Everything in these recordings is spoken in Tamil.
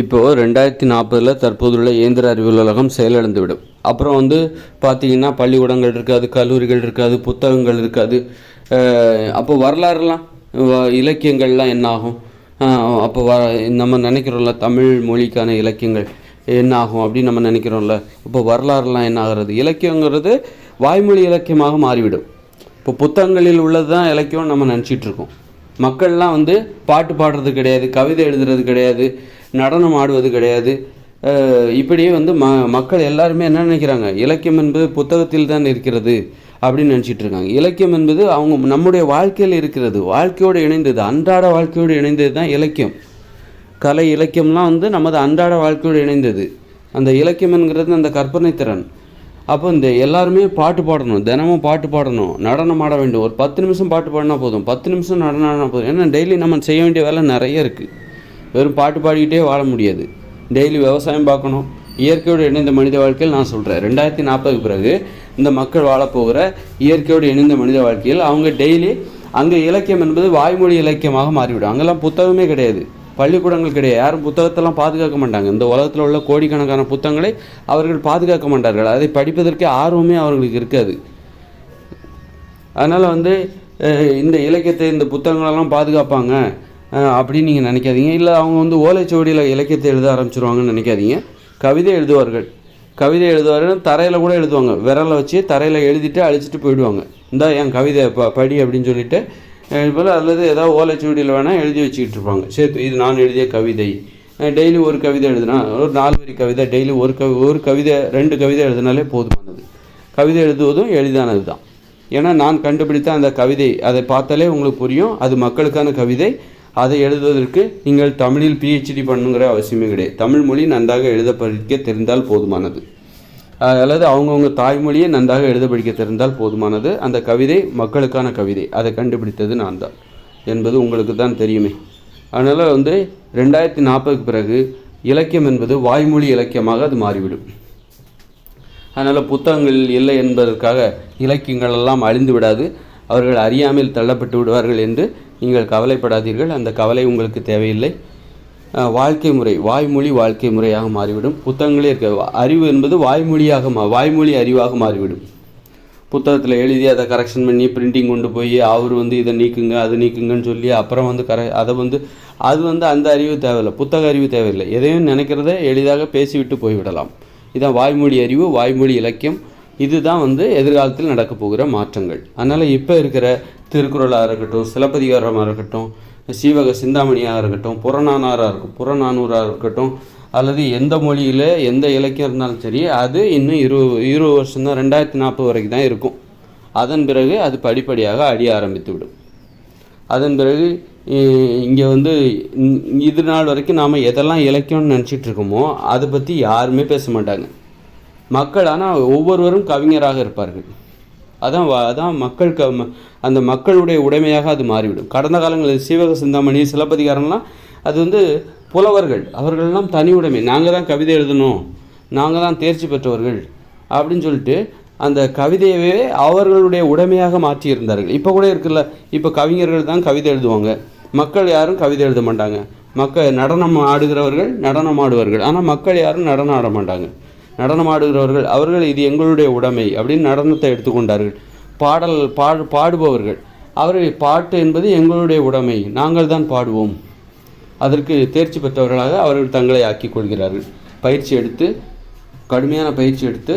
இப்போது ரெண்டாயிரத்தி நாற்பதில் தற்போதுள்ள இயந்திர அறிவியல் உலகம் செயலிழந்துவிடும் அப்புறம் வந்து பார்த்தீங்கன்னா பள்ளிக்கூடங்கள் இருக்காது கல்லூரிகள் இருக்காது புத்தகங்கள் இருக்காது. அப்போ வரலாறுலாம் இலக்கியங்கள்லாம் என்ன ஆகும் அப்போ வ நம்ம நினைக்கிறோம்ல தமிழ் மொழிக்கான இலக்கியங்கள் என்ன ஆகும் அப்படின்னு நம்ம நினைக்கிறோம்ல? இப்போ வரலாறுலாம் என்ன ஆகிறது? இலக்கியங்கிறது வாய்மொழி இலக்கியமாக மாறிவிடும். இப்போ புத்தகங்களில் உள்ளது தான் இலக்கியம் நம்ம நினச்சிட்ருக்கோம் மக்கள்லாம் வந்து பாட்டு பாடுறது கிடையாது கவிதை எழுதுறது கிடையாது. நடனம் ஆடுவது கிடையாது இப்படியே வந்து ம மக்கள் எல்லாருமே என்ன நினைக்கிறாங்க? இலக்கியம் என்பது புத்தகத்தில் தான் இருக்கிறது அப்படின்னு நினச்சிட்டு இருக்காங்க. இலக்கியம் என்பது அவங்க நம்முடைய வாழ்க்கையில் இருக்கிறது. வாழ்க்கையோடு இணைந்தது. அன்றாட வாழ்க்கையோடு இணைந்தது தான் இலக்கியம். கலை இலக்கியம்லாம் வந்து நமது அன்றாட வாழ்க்கையோடு இணைந்தது. அந்த இலக்கியம் என்கிறது அந்த கற்பனை திறன். அப்போ இந்த எல்லாருமே பாட்டு பாடணும். தினமும் பாட்டு பாடணும். நடனம் ஆட வேண்டும். ஒரு பத்து நிமிஷம் பாட்டு பாடினா போதும். பத்து நிமிஷம் நடனம் ஆடினா போதும். ஏன்னா டெய்லி நம்ம செய்ய வேண்டிய வேலை நிறைய இருக்குது வெறும் பாட்டு பாடிக்கிட்டே வாழ முடியாது. டெய்லி விவசாயம் பார்க்கணும். இயற்கையோடு இணைந்த மனித வாழ்க்கையில் நான் சொல்கிறேன் ரெண்டாயிரத்தி நாற்பதுக்கு பிறகு இந்த மக்கள் வாழப்போகிற இயற்கையோடு இணைந்த மனித வாழ்க்கையில் அவங்க டெய்லி அங்கே இலக்கியம் என்பது வாய்மொழி இலக்கியமாக மாறிவிடும். அங்கெல்லாம் புத்தகமே கிடையாது. பள்ளிக்கூடங்கள் கிடையாது. யாரும் புத்தகத்தெல்லாம் பாதுகாக்க மாட்டாங்க. இந்த உலகத்தில் உள்ள கோடிக்கணக்கான புத்தகங்களை அவர்கள் பாதுகாக்க மாட்டார்கள். அதை படிப்பதற்கு ஆர்வமே அவர்களுக்கு இருக்காது. அதனால் வந்து இந்த இலக்கியத்தை இந்த புத்தகங்களெல்லாம் பாதுகாப்பாங்க. அப்படின்னு நீங்கள் நினைக்காதீங்க. இல்லை அவங்க வந்து ஓலைச்சுவடியில் இலக்கியத்தை எழுத ஆரம்பிச்சிருவாங்கன்னு நினைக்காதீங்க. கவிதை எழுதுவார்கள். கவிதை எழுதுவார்கள். தரையில் கூட எழுதுவாங்க. விரலை வச்சு தரையில் எழுதிட்டு அழிச்சிட்டு போயிடுவாங்க. இந்தா என் கவிதை ப படி அப்படின்னு சொல்லிட்டு போல் அல்லது ஏதாவது ஓலைச்சுவடியில் வேணால் எழுதி வச்சுக்கிட்டு இருப்பாங்க. சேர்த்து இது நான் எழுதிய கவிதை. டெய்லி ஒரு கவிதை எழுதுனா ஒரு நாலு வரி கவிதை டெய்லி ஒரு கவி ஒரு கவிதை ரெண்டு கவிதை எழுதினாலே போதுமானது. கவிதை எழுதுவதும் எளிதானது தான் ஏன்னா நான் கண்டுபிடித்த அந்த கவிதை அதை பார்த்தாலே உங்களுக்கு புரியும். அது மக்களுக்கான கவிதை. அதை எழுதுவதற்கு நீங்கள் தமிழில் பிஹெச்டி பண்ணுங்கிற அவசியமே கிடையாது. தமிழ் மொழி நன்றாக எழுத படிக்க தெரிந்தால் போதுமானது. அல்லது அவங்கவுங்க தாய்மொழியை நன்றாக எழுத படிக்க தெரிந்தால் போதுமானது. அந்த கவிதை மக்களுக்கான கவிதை. அதை கண்டுபிடித்தது நான் தான். என்பது உங்களுக்கு தான் தெரியுமே. அதனால் வந்து ரெண்டாயிரத்தி நாற்பதுக்கு பிறகு இலக்கியம் என்பது வாய்மொழி இலக்கியமாக அது மாறிவிடும். அதனால் புத்தகங்கள் இல்லை என்பதற்காக இலக்கியங்கள் எல்லாம் அழிந்து விடாது அவர்கள் அறியாமல் தள்ளப்பட்டு விடுவார்கள் என்று நீங்கள் கவலைப்படாதீர்கள். அந்த கவலை உங்களுக்கு தேவையில்லை. வாழ்க்கை முறை வாய்மொழி வாழ்க்கை முறையாக மாறிவிடும். புத்தகங்களே இருக்க அறிவு என்பது வாய்மொழியாக மா வாய்மொழி அறிவாக மாறிவிடும். புத்தகத்தில் எழுதி அதை கரெக்ஷன் பண்ணி பிரிண்டிங் கொண்டு போய் அவர் வந்து இதை நீக்குங்க அதை நீக்குங்கன்னு சொல்லி அப்புறம் வந்து கர அதை வந்து அது வந்து அந்த அறிவு தேவையில்லை. புத்தக அறிவு தேவையில்லை. எதையும் நினைக்கிறத எளிதாக பேசிவிட்டு போய்விடலாம். இதான் வாய்மொழி அறிவு வாய்மொழி இலக்கியம். இதுதான் வந்து எதிர்காலத்தில் நடக்க போகிற மாற்றங்கள். அதனால் இப்போ இருக்கிற திருக்குறளாக இருக்கட்டும் சிலப்பதிகாரமாக இருக்கட்டும் சீவக சிந்தாமணியாக இருக்கட்டும் புறநானாராக இருக்கும் புறநானூறாக இருக்கட்டும் அல்லது எந்த மொழியில் எந்த இலக்கியம் இருந்தாலும் சரி அது இன்னும் இரு இருபது வருஷம் தான் ரெண்டாயிரத்தி நாற்பது வரைக்கும் தான் இருக்கும். அதன் பிறகு அது படிப்படியாக அடிய ஆரம்பித்து விடும் அதன் பிறகு இங்கே வந்து இது நாள் வரைக்கும் நாம் எதெல்லாம் இலக்கியம்னு நினச்சிட்டு இருக்கோமோ அதை பற்றி யாருமே பேச மாட்டாங்க. மக்கள் ஆனால் ஒவ்வொருவரும் கவிஞராக இருப்பார்கள். அதான் அதான் மக்கள் க ம- அந்த மக்களுடைய உடைமையாக அது மாறிவிடும். கடந்த காலங்களில் சீவக சிந்தாமணி சிலப்பதிகாரம்லாம் அது வந்து புலவர்கள் அவர்கள்லாம் தனி உடைமை. நாங்கள் தான் கவிதை எழுதணும் நாங்கள் தான் தேர்ச்சி பெற்றவர்கள் அப்படின்னு சொல்லிட்டு அந்த கவிதையவே அவர்களுடைய உடைமையாக மாற்றி இருந்தார்கள் இப்போ கூட இருக்குல்ல இப்போ கவிஞர்கள் தான் கவிதை எழுதுவாங்க. மக்கள் யாரும் கவிதை எழுத மாட்டாங்க. மக்கள் நடனம் ஆடுகிறவர்கள் நடனம் ஆடுவார்கள். ஆனால் மக்கள் யாரும் நடனம் ஆட மாட்டாங்க. நடனம் ஆடுகிறவர்கள் அவர்கள் இது எங்களுடைய உடைமை அப்படின்னு நடனத்தை எடுத்துக்கொண்டார்கள். பாடல் பாடு பாடுபவர்கள். அவர்கள் பாட்டு என்பது எங்களுடைய உடைமை. நாங்கள் தான் பாடுவோம். அதற்கு தேர்ச்சி பெற்றவர்களாக அவர்கள் தங்களை ஆக்கிக் கொள்கிறார்கள். பயிற்சி எடுத்து கடுமையான பயிற்சி எடுத்து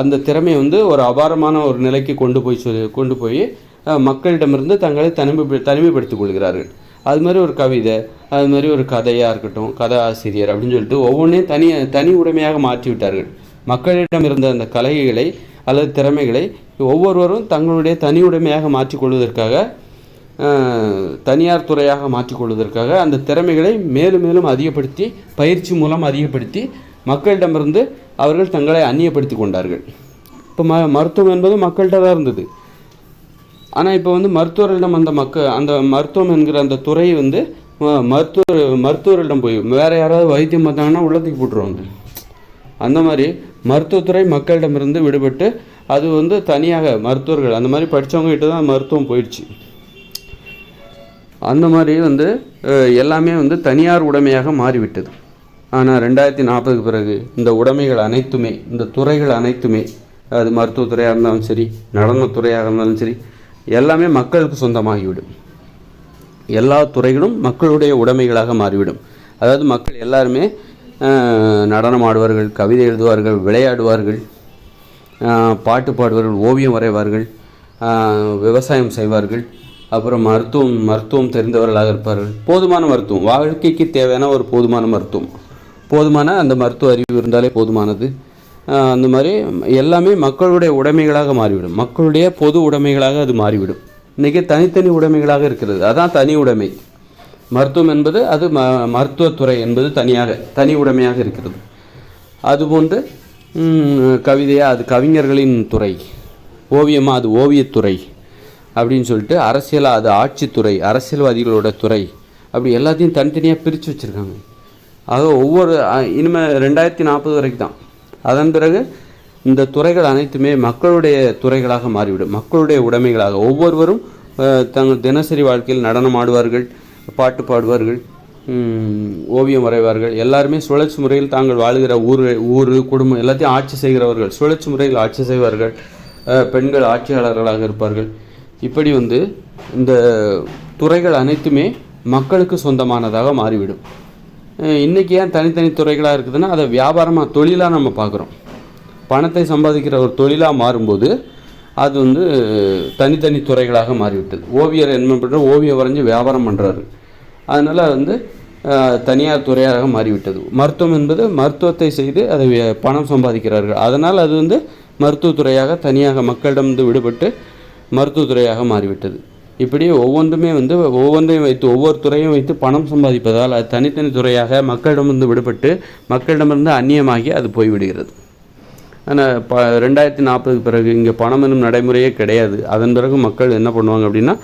அந்த திறமையை வந்து ஒரு அபாரமான ஒரு நிலைக்கு கொண்டு போய் சொல்லி கொண்டு போய் மக்களிடமிருந்து தங்களை தனிமை தனிமைப்படுத்திக் கொள்கிறார்கள். அது மாதிரி ஒரு கவிதை அது மாதிரி ஒரு கதையாக இருக்கட்டும் கதை ஆசிரியர் அப்படின்னு சொல்லிட்டு ஒவ்வொன்றையும் தனி தனி உடைமையாக மாற்றி விட்டார்கள் மக்களிடம் இருந்த அந்த கலைகளை அல்லது திறமைகளை ஒவ்வொருவரும் தங்களுடைய தனி உடைமையாக மாற்றிக்கொள்வதற்காக தனியார் துறையாக மாற்றிக்கொள்வதற்காக அந்த திறமைகளை மேலும் மேலும் அதிகப்படுத்தி பயிற்சி மூலம் அதிகப்படுத்தி மக்களிடமிருந்து அவர்கள் தங்களை அந்நியப்படுத்தி கொண்டார்கள். இப்போ ம மருத்துவம் என்பது மக்கள்கிட்ட தான் இருந்தது. ஆனால் இப்போ வந்து மருத்துவர்களிடம் அந்த மக்க அந்த மருத்துவம் என்கிற அந்த துறை வந்து மருத்துவ மருத்துவர் மருத்துவர்களிடம் போய் வேறு யாராவது வைத்தியம் பார்த்தாங்கன்னா உள்ளத்துக்கு போட்டுருவாங்க. அந்த மாதிரி மருத்துவத்துறை மக்களிடமிருந்து விடுபட்டு அது வந்து தனியாக மருத்துவர்கள் அந்த மாதிரி படித்தவங்ககிட்ட தான் மருத்துவம் போயிடுச்சு. அந்த மாதிரி வந்து எல்லாமே வந்து தனியார் உடைமையாக மாறிவிட்டது. ஆனால் ரெண்டாயிரத்தி நாற்பதுக்கு பிறகு இந்த உடைமைகள் அனைத்துமே இந்த துறைகள் அனைத்துமே அது மருத்துவத்துறையாக இருந்தாலும் சரி நடனத்துறையாக இருந்தாலும் சரி எல்லாமே மக்களுக்கு சொந்தமாகிவிடும். எல்லா துறைகளும் மக்களுடைய உடைமைகளாக மாறிவிடும். அதாவது மக்கள் எல்லாருமே நடனம் ஆடுவார்கள் கவிதை எழுதுவார்கள் விளையாடுவார்கள் பாட்டு பாடுவார்கள் ஓவியம் வரைவார்கள் விவசாயம் செய்வார்கள் அப்புறம் மருத்துவம் மருத்துவம் தெரிந்தவர்களாக இருப்பார்கள். போதுமான மருத்துவம். வாழ்க்கைக்கு தேவையான ஒரு போதுமான மருத்துவம். போதுமான அந்த மருத்துவ அறிவு இருந்தாலே போதுமானது. அந்த மாதிரி எல்லாமே மக்களுடைய உடைமைகளாக மாறிவிடும். மக்களுடைய பொது உடைமைகளாக அது மாறிவிடும். இன்றைக்கி தனித்தனி உடைமைகளாக இருக்கிறது. அதான் தனி உடைமை. மருத்துவம் என்பது அது ம மருத்துவத்துறை என்பது தனியாக தனி உடைமையாக இருக்கிறது. அதுபோன்று கவிதையாக அது கவிஞர்களின் துறை. ஓவியமாக அது ஓவியத்துறை. அப்படின்னு சொல்லிட்டு அரசியலாக அது ஆட்சித்துறை அரசியல்வாதிகளோட துறை. அப்படி எல்லாத்தையும் தனித்தனியாக பிரித்து வச்சுருக்காங்க. ஆக ஒவ்வொரு இனிமேல் ரெண்டாயிரத்தி நாற்பது வரைக்கும் தான் அதன் பிறகு இந்த துறைகள் அனைத்துமே மக்களுடைய துறைகளாக மாறிவிடும். மக்களுடைய உடைமைகளாக. ஒவ்வொருவரும் தங்கள் தினசரி வாழ்க்கையில் நடனம் ஆடுவார்கள் பாட்டு பாடுவார்கள் ஓவியம் வரைவார்கள். எல்லாருமே சுழற்சி முறையில் தாங்கள் வாழுகிற ஊர் ஊர் குடும்பம் எல்லாத்தையும் ஆட்சி செய்கிறவர்கள். சுழற்சி முறையில் ஆட்சி செய்வார்கள். பெண்கள் ஆட்சியாளர்களாக இருப்பார்கள். இப்படி வந்து இந்த துறைகள் அனைத்துமே மக்களுக்கு சொந்தமானதாக மாறிவிடும். இன்றைக்கி ஏன் தனித்தனி துறைகளாக இருக்குதுன்னா அதை வியாபாரமாக தொழிலாக நம்ம பார்க்குறோம். பணத்தை சம்பாதிக்கிற ஒரு தொழிலாக மாறும்போது அது வந்து தனித்தனி துறைகளாக மாறிவிட்டது. ஓவியர் என்ன பண்ணுற ஓவியம் வரைஞ்சி வியாபாரம் பண்ணுறாரு அதனால் வந்து தனியார் துறையாக மாறிவிட்டது. மருத்துவம் என்பது மருத்துவத்தை செய்து அதை பணம் சம்பாதிக்கிறார்கள். அதனால் அது வந்து மருத்துவத்துறையாக தனியாக மக்களிடமிருந்து விடுபட்டு மருத்துவத்துறையாக மாறிவிட்டது. இப்படி ஒவ்வொன்றுமே வந்து ஒவ்வொன்றையும் வைத்து ஒவ்வொரு துறையும் வைத்து பணம் சம்பாதிப்பதால் அது தனித்தனி துறையாக மக்களிடமிருந்து விடுபட்டு மக்களிடமிருந்து அந்நியமாகி அது போய்விடுகிறது. ஆனால் ப ரெண்டாயிரத்தி நாற்பதுக்கு பிறகு இங்கே பணம் என்னும் நடைமுறையே கிடையாது. அதன் பிறகு மக்கள் என்ன பண்ணுவாங்க அப்படின்னா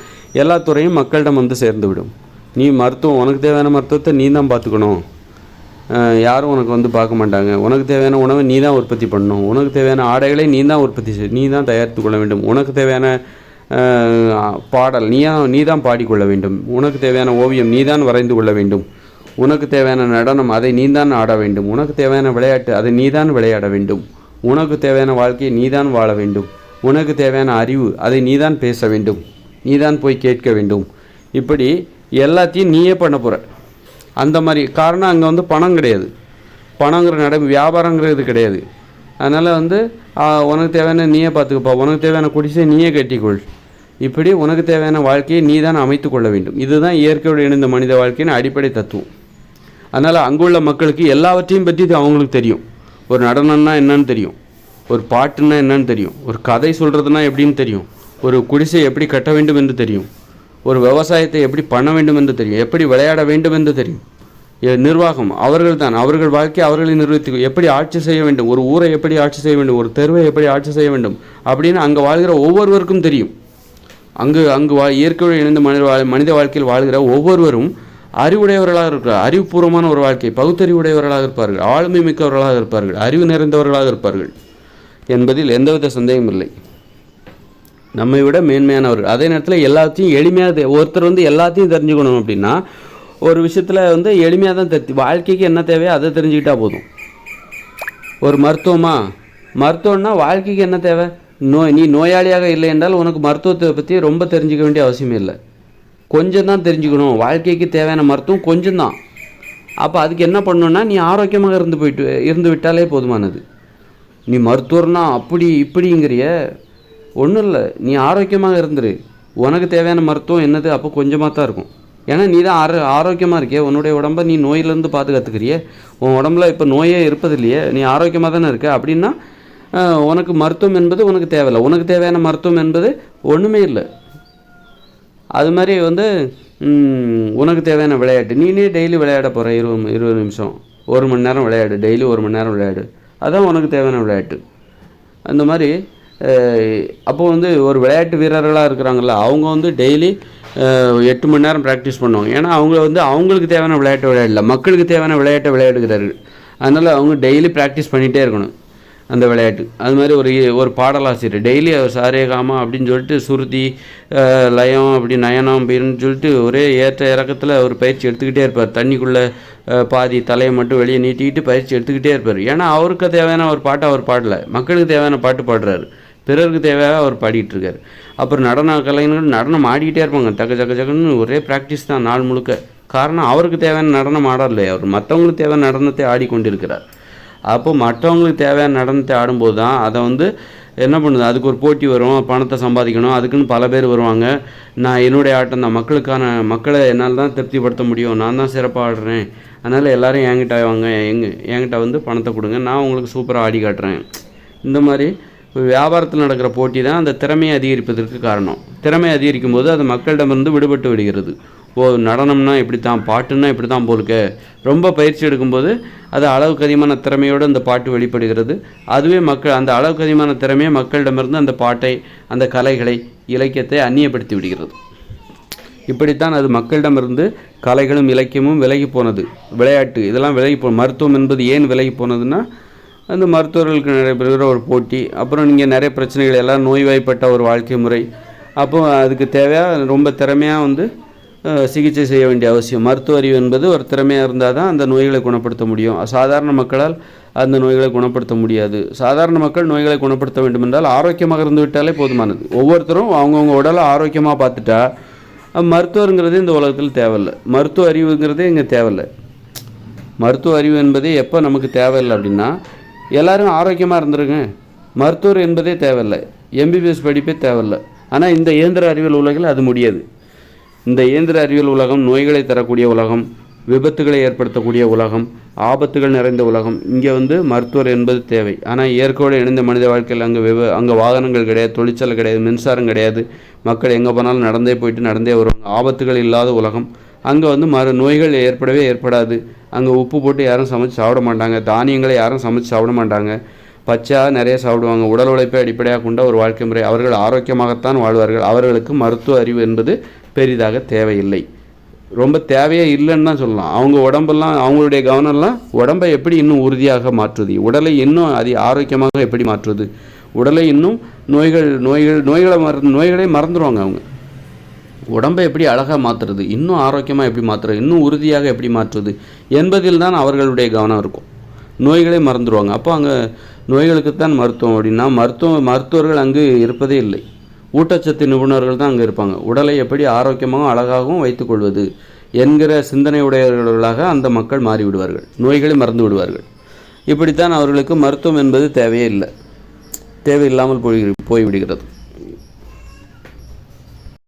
எல்லா துறையும் மக்களிடம் வந்து சேர்ந்து விடும். நீ மருத்துவம் உனக்கு தேவையான மருத்துவத்தை நீ தான் பார்த்துக்கணும். யாரும் உனக்கு வந்து பார்க்க மாட்டாங்க. உனக்கு தேவையான உணவை நீ தான் உற்பத்தி பண்ணணும். உனக்கு தேவையான ஆடைகளை நீ தான் உற்பத்தி செய் நீ தான் தயாரித்து கொள்ள வேண்டும். உனக்கு தேவையான பாடல். நீ நீ தான் பாடிக்கொள்ள வேண்டும். உனக்கு தேவையான ஓவியம் நீ தான் வரைந்து கொள்ள வேண்டும். உனக்கு தேவையான நடனம் அதை நீ தான் ஆட வேண்டும். உனக்கு தேவையான விளையாட்டு அதை நீ தான் விளையாட வேண்டும். உனக்கு தேவையான வாழ்க்கையை நீ தான் வாழ வேண்டும். உனக்கு தேவையான அறிவு அதை நீ தான் பேச வேண்டும். நீ தான் போய் கேட்க வேண்டும். இப்படி எல்லாத்தையும் நீயே பண்ண போகிற அந்த மாதிரி காரணம் அங்கே வந்து பணம் கிடையாது. பணங்கிற நட வியாபாரங்கிறது கிடையாது. அதனால் வந்து உனக்கு தேவையான நீயே பார்த்துக்கப்பா உனக்கு தேவையான குடிசை நீயே கட்டிக்கொள். இப்படி உனக்கு தேவையான வாழ்க்கையை நீ தான் அமைத்து கொள்ள வேண்டும். இதுதான் இயற்கையோடு இணைந்த மனித வாழ்க்கையின் அடிப்படை தத்துவம். அதனால் அங்குள்ள மக்களுக்கு எல்லாவற்றையும் பற்றி அவங்களுக்கு தெரியும். ஒரு நடனம்னா என்னன்னு தெரியும். ஒரு பாட்டுன்னா என்னன்னு தெரியும். ஒரு கதை சொல்கிறதுனா எப்படின்னு தெரியும். ஒரு குடிசை எப்படி கட்ட வேண்டும் என்று தெரியும். ஒரு விவசாயத்தை எப்படி பண்ண வேண்டும் என்று தெரியும். எப்படி விளையாட வேண்டும் என்று தெரியும். நிர்வாகம் அவர்கள் தான். அவர்கள் வாழ்க்கை அவர்களை நிர்வகித்து எப்படி ஆட்சி செய்ய வேண்டும்? ஒரு ஊரை எப்படி ஆட்சி செய்ய வேண்டும்? ஒரு தெருவை எப்படி ஆட்சி செய்ய வேண்டும்? அப்படின்னு அங்கே வாழ்கிற ஒவ்வொருவருக்கும் தெரியும். அங்கு அங்கு வா இயற்கையோடு இணைந்த மனித வாழ் மனித வாழ்க்கையில் வாழ்கிற ஒவ்வொருவரும் அறிவுடையவர்களாக இருக்கிறார் அறிவுபூர்வமான ஒரு வாழ்க்கை பகுத்தறிவுடையவர்களாக இருப்பார்கள் ஆளுமை மிக்கவர்களாக இருப்பார்கள் அறிவு நிறைந்தவர்களாக இருப்பார்கள் என்பதில் எந்தவித சந்தேகமும் இல்லை. நம்மை விட மேன்மையானவர்கள். அதே நேரத்தில் எல்லாத்தையும் எளிமையாக ஒருத்தர் வந்து எல்லாத்தையும் தெரிஞ்சுக்கணும் அப்படின்னா ஒரு விஷயத்தில் வந்து எளிமையாக தான் தெரிஞ்சு வாழ்க்கைக்கு என்ன தேவையோ அதை தெரிஞ்சுக்கிட்டால் போதும். ஒரு மருத்துவமா மருத்துவம்னா வாழ்க்கைக்கு என்ன தேவை? நோய் நீ நோயாளியாக இல்லை என்றால் உனக்கு மருத்துவத்தை பற்றி ரொம்ப தெரிஞ்சுக்க வேண்டிய அவசியம் இல்லை. கொஞ்சம் தான் தெரிஞ்சுக்கணும். வாழ்க்கைக்கு தேவையான மருத்துவம் கொஞ்சம் தான் அப்போ அதுக்கு என்ன பண்ணணும்னா நீ ஆரோக்கியமாக இருந்து போயிட்டு இருந்து விட்டாலே போதுமானது. நீ மருத்துவர்னா அப்படி இப்படிங்கிறிய ஒன்றும் இல்லை. நீ ஆரோக்கியமாக இருந்துரு. உனக்கு தேவையான மருத்துவம் என்னது? அப்போ கொஞ்சமாக தான் இருக்கும். ஏன்னா நீ தான் ஆரோ ஆரோக்கியமாக இருக்கிய. உன்னுடைய உடம்ப நீ நோயிலேருந்து பாதுகாத்துக்கிறிய. உன் உடம்புல இப்போ நோயே இருப்பதில்லையே. நீ ஆரோக்கியமாக தானே இருக்க. அப்படின்னா உனக்கு மருத்துவம் என்பது உனக்கு தேவையில்லை. உனக்கு தேவையான மருத்துவம் என்பது ஒன்றுமே இல்லை. அது மாதிரி வந்து உனக்கு தேவையான விளையாட்டு. நீனே டெய்லி விளையாட போகிற இருபது இருபது நிமிஷம். ஒரு மணி நேரம் விளையாடு. டெய்லி ஒரு மணி நேரம் விளையாடு. அதான் உனக்கு தேவையான விளையாட்டு. அந்த மாதிரி அப்போது வந்து ஒரு விளையாட்டு வீரர்களாக இருக்கிறாங்கல்ல அவங்க வந்து டெய்லி எட்டு மணி நேரம் ப்ராக்டிஸ் பண்ணுவாங்க. ஏன்னா அவங்க வந்து அவங்களுக்கு தேவையான விளையாட்டு விளையாடல. மக்களுக்கு தேவையான விளையாட்டை விளையாடுகிறார்கள். அதனால் அவங்க டெய்லி ப்ராக்டிஸ் பண்ணிகிட்டே இருக்கணும். அந்த விளையாட்டு. அது மாதிரி ஒரு ஒரு பாடலாசிரியர். டெய்லி அவர் சாரேகாமா அப்படின்னு சொல்லிட்டு சுருதி லயம் அப்படி நயனம் அப்படின்னு சொல்லிட்டு ஒரே ஏற்ற இறக்கத்தில் அவர் பயிற்சி எடுத்துக்கிட்டே இருப்பார். தண்ணிக்குள்ளே பாதி தலையை மட்டும் வெளியே நீட்டிக்கிட்டு பயிற்சி எடுத்துக்கிட்டே இருப்பார். ஏன்னா அவருக்கு தேவையான ஒரு பாட்டை அவர் பாடலை. மக்களுக்கு தேவையான பாட்டு பாடுறாரு. பிறருக்கு தேவையாக அவர் பாடிட்டு இருக்காரு. அப்புறம் நடன கலைஞர்கள் நடனம் ஆடிக்கிட்டே இருப்பாங்க. தக்க சக்க சக்கன்னு ஒரே ப்ராக்டிஸ் தான் நாள் முழுக்க. காரணம் அவருக்கு தேவையான நடனம் ஆடலையே அவர். மற்றவங்களுக்கு தேவையான நடனத்தை ஆடிக்கொண்டிருக்கிறார். அப்போ மற்றவங்களுக்கு தேவையான நடனத்தை ஆடும்போது தான் அதை வந்து என்ன பண்ணுது? அதுக்கு ஒரு போட்டி வரும் பணத்தை சம்பாதிக்கணும் அதுக்குன்னு பல பேர் வருவாங்க. நான் என்னுடைய ஆட்டம் தான் மக்களுக்கான மக்களை என்னால் தான் திருப்திப்படுத்த முடியும். நான் தான் சிறப்பாக ஆடுறேன். அதனால் எல்லோரும் என்கிட்ட வாங்க எங்க என்கிட்ட வந்து பணத்தை கொடுங்க. நான் உங்களுக்கு சூப்பராக ஆடி காட்டுறேன். இந்த மாதிரி வியாபாரத்தில் நடக்கிற போட்டி தான் அந்த திறமையை அதிகரிப்பதற்கு காரணம். திறமை அதிகரிக்கும் போது அது மக்களிடமிருந்து விடுபட்டு விடுகிறது. ஓ நடனம்னா இப்படி தான் பாட்டுன்னா இப்படி தான் போலுக்க ரொம்ப பயிற்சி எடுக்கும்போது அது அளவுக்கு அதிகமான திறமையோடு அந்த பாட்டு வெளிப்படுகிறது. அதுவே மக்கள் அந்த அளவுக்கு அதிகமான திறமையை மக்களிடமிருந்து அந்த பாட்டை அந்த கலைகளை இலக்கியத்தை அந்நியப்படுத்தி விடுகிறது. இப்படித்தான் அது மக்களிடமிருந்து கலைகளும் இலக்கியமும் விலகி போனது. விளையாட்டு இதெல்லாம் விலகி போ மருத்துவம் என்பது ஏன் விலகி போனதுன்னா அந்த மருத்துவர்களுக்கு நடைபெறுகிற ஒரு போட்டி அப்புறம் நீங்கள் நிறைய பிரச்சனைகள் எல்லாம் நோய்வாய்ப்பட்ட ஒரு வாழ்க்கை முறை. அப்போ அதுக்கு தேவையாக ரொம்ப திறமையாக வந்து சிகிச்சை செய்ய வேண்டிய அவசியம். மருத்துவ அறிவு என்பது ஒரு திறமையாக இருந்தால் தான் அந்த நோய்களை குணப்படுத்த முடியும். சாதாரண மக்களால் அந்த நோய்களை குணப்படுத்த முடியாது. சாதாரண மக்கள் நோய்களை குணப்படுத்த வேண்டும் என்றால் ஆரோக்கியமாக இருந்து விட்டாலே போதுமானது. ஒவ்வொருத்தரும் அவங்கவுங்க உடலை ஆரோக்கியமாக பார்த்துட்டா மருத்துவருங்கிறது இந்த உலகத்தில் தேவையில்லை. மருத்துவ அறிவுங்கிறதே இங்கே தேவையில்லை. மருத்துவ அறிவு என்பதே எப்போ நமக்கு தேவையில்லை அப்படின்னா எல்லோரும் ஆரோக்கியமாக இருந்துருங்க. மருத்துவர் என்பதே தேவையில்லை. எம்பிபிஎஸ் படிப்பே தேவையில்லை. ஆனால் இந்த இயந்திர அறிவியல் உலகில் அது முடியாது. இந்த இயந்திர அறிவியல் உலகம் நோய்களை தரக்கூடிய உலகம் விபத்துகளை ஏற்படுத்தக்கூடிய உலகம் ஆபத்துகள் நிறைந்த உலகம். இங்கே வந்து மருத்துவர் என்பது தேவை. ஆனால் இயற்கையோடு இணைந்த மனித வாழ்க்கையில் அங்கே விவ அங்கே வாகனங்கள் கிடையாது தொழிற்சாலை கிடையாது மின்சாரம் கிடையாது. மக்கள் எங்கே போனாலும் நடந்தே போயிட்டு நடந்தே வருவாங்க. ஆபத்துகள் இல்லாத உலகம். அங்கே வந்து மறு நோய்கள் ஏற்படவே ஏற்படாது. அங்கே உப்பு போட்டு யாரும் சமைச்சு சாப்பிட மாட்டாங்க. தானியங்களை யாரும் சமைச்சு சாப்பிட மாட்டாங்க. பச்சையாக நிறைய சாப்பிடுவாங்க. உடல் உழைப்பை அடிப்படையாக கொண்ட ஒரு வாழ்க்கை முறை. அவர்கள் ஆரோக்கியமாகத்தான் வாழ்வார்கள். அவர்களுக்கு மருத்துவ அறிவு என்பது பெரிதாக தேவையில்லை. ரொம்ப தேவையே இல்லைன்னு தான் சொல்லலாம். அவங்க உடம்பெல்லாம் அவங்களுடைய கவனம்லாம் உடம்பை எப்படி இன்னும் உறுதியாக மாற்றுது? உடலை இன்னும் அதி ஆரோக்கியமாக எப்படி மாற்றுது? உடலை இன்னும் நோய்கள் நோய்கள் நோய்களை மற நோய்களே மறந்துடுவாங்க அவங்க. உடம்பை எப்படி அழகாக மாற்றுறது இன்னும் ஆரோக்கியமாக எப்படி மாற்றுறது இன்னும் உறுதியாக எப்படி மாற்றுறது என்பதில் தான் அவர்களுடைய கவனம் இருக்கும். நோய்களே மறந்துடுவாங்க அப்போ அங்கே நோய்களுக்குத்தான் மருத்துவம் அப்படின்னா மருத்துவ மருத்துவர்கள் அங்கு இருப்பதே இல்லை. ஊட்டச்சத்து நிபுணர்கள் தான் அங்கே இருப்பாங்க. உடலை எப்படி ஆரோக்கியமாகவும் அழகாகவும் வைத்துக்கொள்வது என்கிற சிந்தனை உடையவர்களாக அந்த மக்கள் மாறிவிடுவார்கள். நோய்களை மறந்து விடுவார்கள். இப்படித்தான் அவர்களுக்கு மருத்துவம் என்பது தேவையே இல்லை. தேவையில்லாமல் போய் போய்விடுகிறது.